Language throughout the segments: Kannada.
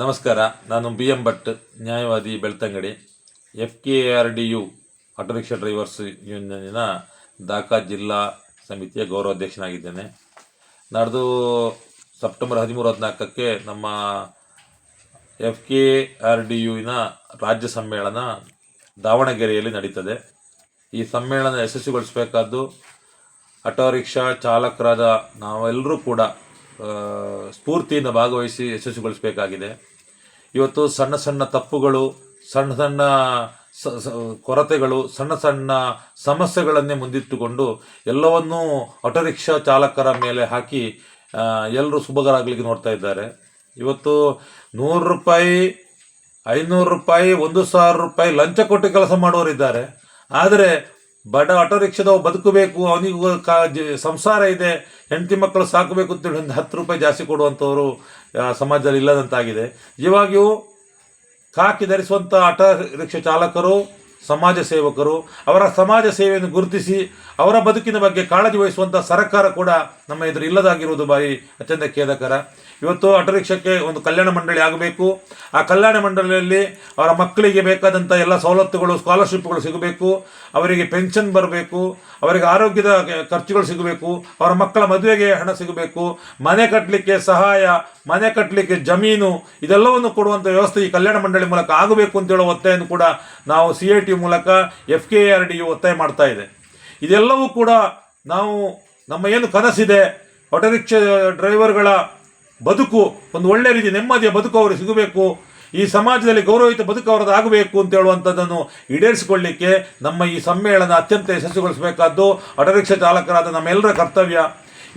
ನಮಸ್ಕಾರ. ನಾನು ಬಿ ಎಂ ಭಟ್, ನ್ಯಾಯವಾದಿ Belthangady. F K R D U auto rickshaw drivers ಯೂನಿಯನ್ನಿನ ದಾಖಾ ಜಿಲ್ಲಾ ಸಮಿತಿಯ ಗೌರವಾಧ್ಯಕ್ಷನಾಗಿದ್ದೇನೆ ನಾಡ್ದು ಸೆಪ್ಟೆಂಬರ್ ಹದಿಮೂರು ಹದಿನಾಲ್ಕಕ್ಕೆ ನಮ್ಮ ಎಫ್ ಕೆ ಆರ್ ಡಿ ಯುವಿನ ರಾಜ್ಯ ಸಮ್ಮೇಳನ ದಾವಣಗೆರೆಯಲ್ಲಿ ನಡೀತದೆ. ಈ ಸಮ್ಮೇಳನ ಯಶಸ್ವಿಗೊಳಿಸಬೇಕಾದ್ದು ಆಟೋ ರಿಕ್ಷಾ ಚಾಲಕರಾದ ನಾವೆಲ್ಲರೂ ಕೂಡ ಸ್ಫೂರ್ತಿಯಿಂದ ಭಾಗವಹಿಸಿ ಯಶಸ್ವಿಗೊಳಿಸಬೇಕಾಗಿದೆ. ಇವತ್ತು ಸಣ್ಣ ಸಣ್ಣ ತಪ್ಪುಗಳು, ಸಣ್ಣ ಸಣ್ಣ ಕೊರತೆಗಳು, ಸಣ್ಣ ಸಣ್ಣ ಸಮಸ್ಯೆಗಳನ್ನೇ ಮುಂದಿಟ್ಟುಕೊಂಡು ಎಲ್ಲವನ್ನೂ ಆಟೋ ರಿಕ್ಷಾ ಚಾಲಕರ ಮೇಲೆ ಹಾಕಿ ಎಲ್ಲರೂ ಸುಭಗರಾಗಲಿಕ್ಕೆ ನೋಡ್ತಾ ಇದ್ದಾರೆ. ಇವತ್ತು ನೂರು ರೂಪಾಯಿ, ಐನೂರು ರೂಪಾಯಿ, ಒಂದು ಸಾವಿರ ರೂಪಾಯಿ ಲಂಚ ಕೊಟ್ಟು ಕೆಲಸ ಮಾಡುವವರಿದ್ದಾರೆ. ಆದರೆ ಬಡ ಆಟೋ ರಿಕ್ಷಾದವ ಬದುಕಬೇಕು, ಅವನಿಗೂ ಸಂಸಾರ ಇದೆ, ಹೆಂಡತಿ ಮಕ್ಕಳು ಸಾಕಬೇಕು ಅಂತೇಳಿ ಒಂದು ಹತ್ತು ರೂಪಾಯಿ ಜಾಸ್ತಿ ಕೊಡುವಂಥವರು ಸಮಾಜದಲ್ಲಿ ಇಲ್ಲದಂತಾಗಿದೆ. ಇವಾಗಿಯೂ ಕಾಕಿ ಧರಿಸುವಂಥ ಆಟೋ ರಿಕ್ಷಾ ಚಾಲಕರು ಸಮಾಜ ಸೇವಕರು, ಅವರ ಸಮಾಜ ಸೇವೆಯನ್ನು ಗುರುತಿಸಿ, ಅವರ ಬದುಕಿನ ಬಗ್ಗೆ ಕಾಳಜಿ ವಹಿಸುವಂಥ ಸರ್ಕಾರ ಕೂಡ ನಮ್ಮ ಎದುರು ಇಲ್ಲದಾಗಿರುವುದು ಬಾರಿ ಅತ್ಯಂತ ಖೇದಕರ. ಇವತ್ತು ಆಟೋ ರಿಕ್ಷಾಕ್ಕೆ ಒಂದು ಕಲ್ಯಾಣ ಮಂಡಳಿ ಆಗಬೇಕು. ಆ ಕಲ್ಯಾಣ ಮಂಡಳಿಯಲ್ಲಿ ಅವರ ಮಕ್ಕಳಿಗೆ ಬೇಕಾದಂಥ ಎಲ್ಲ ಸವಲತ್ತುಗಳು ಸ್ಕಾಲರ್ಶಿಪ್ಗಳು ಸಿಗಬೇಕು. ಅವರಿಗೆ ಪೆನ್ಷನ್ ಬರಬೇಕು. ಅವರಿಗೆ ಆರೋಗ್ಯದ ಖರ್ಚುಗಳು ಸಿಗಬೇಕು. ಅವರ ಮಕ್ಕಳ ಮದುವೆಗೆ ಹಣ ಸಿಗಬೇಕು. ಮನೆ ಕಟ್ಟಲಿಕ್ಕೆ ಸಹಾಯ, ಮನೆ ಕಟ್ಟಲಿಕ್ಕೆ ಜಮೀನು, ಇದೆಲ್ಲವನ್ನು ಕೊಡುವಂಥ ವ್ಯವಸ್ಥೆ ಈ ಕಲ್ಯಾಣ ಮಂಡಳಿ ಮೂಲಕ ಆಗಬೇಕು ಅಂತ ಹೇಳೋ ಒತ್ತಾಯನ್ನು ಕೂಡ ನಾವು ಸಿ ಐ ಟಿ ಮೂಲಕ ಎಫ್ ಕೆ ಆರ್ ಡಿ ಒತ್ತಾಯ ಮಾಡ್ತಾ ಇದೆ. ಇದೆಲ್ಲವೂ ಕೂಡ ನಾವು ನಮ್ಮ ಏನು ಕನಸಿದೆ ಆಟೋ ರಿಕ್ಷಾ ಡ್ರೈವರ್ಗಳ ಬದುಕು, ಒಂದು ಒಳ್ಳೆ ರೀತಿ ನೆಮ್ಮದಿಯ ಬದುಕು ಅವರಿಗೆ ಸಿಗಬೇಕು, ಈ ಸಮಾಜದಲ್ಲಿ ಗೌರವಯುತ ಬದುಕು ಅವರದ್ದು ಆಗಬೇಕು ಅಂತ ಹೇಳುವಂಥದ್ದನ್ನು ಈಡೇರಿಸಿಕೊಳ್ಳಿಕ್ಕೆ ನಮ್ಮ ಈ ಸಮ್ಮೇಳನ ಅತ್ಯಂತ ಯಶಸ್ವಿಗೊಳಿಸಬೇಕಾದ್ದು ಆಟೋ ರಿಕ್ಷಾ ಚಾಲಕರಾದ ನಮ್ಮೆಲ್ಲರ ಕರ್ತವ್ಯ.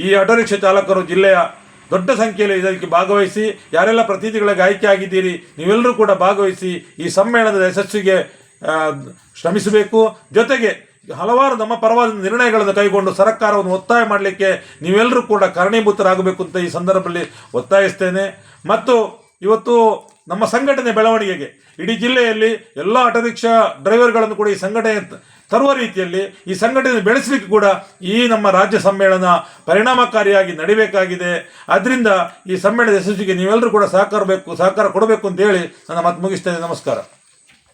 ಈ ಆಟೋ ರಿಕ್ಷಾ ಚಾಲಕರು ಜಿಲ್ಲೆಯ ದೊಡ್ಡ ಸಂಖ್ಯೆಯಲ್ಲಿ ಇದಕ್ಕೆ ಭಾಗವಹಿಸಿ, ಯಾರೆಲ್ಲ ಪ್ರತಿನಿಧಿಗಳಿಗೆ ಆಯ್ಕೆ ಆಗಿದ್ದೀರಿ, ನೀವೆಲ್ಲರೂ ಕೂಡ ಭಾಗವಹಿಸಿ ಈ ಸಮ್ಮೇಳನದ ಯಶಸ್ಸಿಗೆ ಶ್ರಮಿಸಬೇಕು. ಜೊತೆಗೆ ಹಲವಾರು ನಮ್ಮ ಪರವಾದ ನಿರ್ಣಯಗಳನ್ನು ಕೈಗೊಂಡು ಸರ್ಕಾರವನ್ನು ಒತ್ತಾಯ ಮಾಡಲಿಕ್ಕೆ ನೀವೆಲ್ಲರೂ ಕೂಡ ಕಾರಣೀಭೂತರಾಗಬೇಕು ಅಂತ ಈ ಸಂದರ್ಭದಲ್ಲಿ ಒತ್ತಾಯಿಸ್ತೇನೆ. ಮತ್ತು ಇವತ್ತು ನಮ್ಮ ಸಂಘಟನೆ ಬೆಳವಣಿಗೆಗೆ ಇಡೀ ಜಿಲ್ಲೆಯಲ್ಲಿ ಎಲ್ಲ ಆಟೋ ರಿಕ್ಷಾ ಡ್ರೈವರ್ಗಳನ್ನು ಕೂಡ ಈ ಸಂಘಟನೆ ತರುವ ರೀತಿಯಲ್ಲಿ ಈ ಸಂಘಟನೆ ಬೆಳೆಸಲಿಕ್ಕೆ ಕೂಡ ಈ ನಮ್ಮ ರಾಜ್ಯ ಸಮ್ಮೇಳನ ಪರಿಣಾಮಕಾರಿಯಾಗಿ ನಡಿಬೇಕಾಗಿದೆ. ಅದರಿಂದ ಈ ಸಮ್ಮೇಳನದ ಯಶಸ್ವಿಗೆ ನೀವೆಲ್ಲರೂ ಕೂಡ ಸಹಕಾರ ಬೇಕು, ಸಹಕಾರ ಕೊಡಬೇಕು ಅಂತ ಹೇಳಿ ನನ್ನ ಮಾತು ಮುಗಿಸ್ತೇನೆ. ನಮಸ್ಕಾರ.